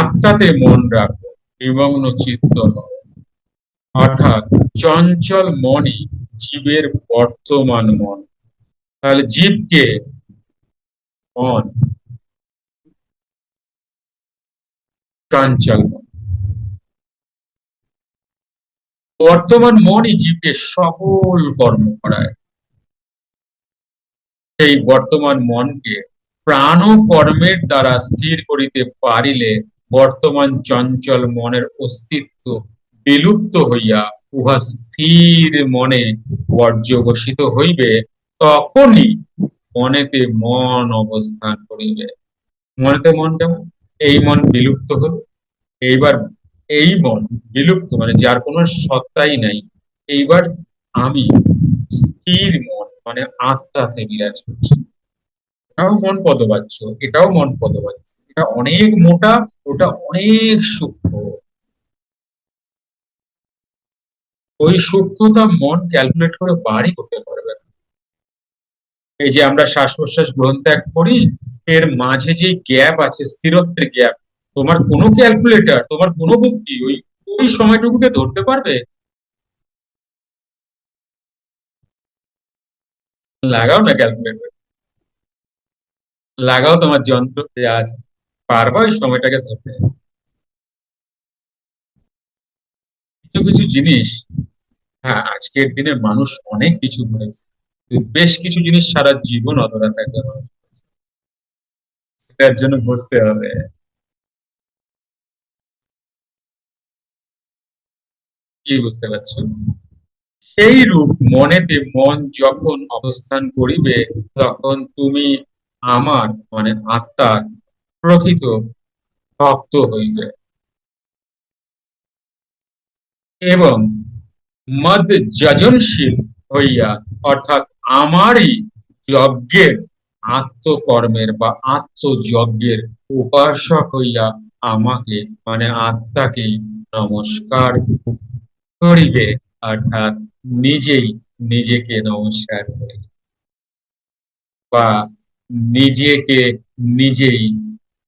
আত্মাতে মন রাখো, বিমগ্ন চিত্ত অর্থাৎ চঞ্চল মনই জীবের বর্তমান মন। তাহলে জীবকে মন, চঞ্চল মন। বর্তমান মনই জীবকে সকল কর্ম করায়। সেই বর্তমান মনকে প্রাণ কর্মের দ্বারা স্থির করিতে পারিলে বর্তমান চঞ্চল মনের অস্তিত্ব বিলুপ্ত হইয়া উহা স্থির মনে পর্যবসিত হইবে, তখনই মনেতে মন অবস্থান করিবে। মনেতে মন কেমন? এই মন বিলুপ্ত হলো। এইবার এই মন বিলুপ্ত মানে যার কোনো সত্তাই নাই। এইবার আমি স্থির মন মানে আত্মাতে বিরাজ করছি। এটাও মন পদবাচ্য, এটাও মন পদবাচ্য। এটা অনেক মোটা, ওটা অনেক সূক্ষ্ম। ওই সূক্ষ্মতা মন ক্যালকুলেট করে বাড়ি করতে পারবে না। এই যে আমরা শ্বাস প্রশ্বাস গ্রহণ ত্যাগ করি, এর মাঝে যে গ্যাপ আছে, স্থিরত্বের গ্যাপ তোমার কোনো ক্যালকুলেটর তোমার কোনো বুদ্ধি ওই ওই সময়টুকুকে ধরতে পারবে? লাগাও না ক্যালকুলেটর লাগাও তোমার যন্ত্র, যে আছে। পারবা ওই সময়টাকে ধরতে। কিছু কিছু জিনিস হ্যাঁ আজকের দিনে মানুষ অনেক কিছু করেছে। বেশ কিছু জিনিস সারা জীবন অধরা থাকে সেটার জন্য বুঝতে হবে। কি বুঝতে পারছ? সেই রূপ মনেতে মন যখন অবস্থান করিবে, তখন তুমি আমার মানে আত্মার প্রকৃত ভক্ত হইবে। এবং মদ যজনশীল হইয়া, অর্থাৎ আমারই যজ্ঞের, আত্মকর্মের বা আত্মযজ্ঞের উপাসক হইয়া আমাকে মানে আত্মাকে নমস্কার করিবে, অর্থাৎ নিজেই নিজেকে নমস্কার করিবে। বা নিজেকে নিজেই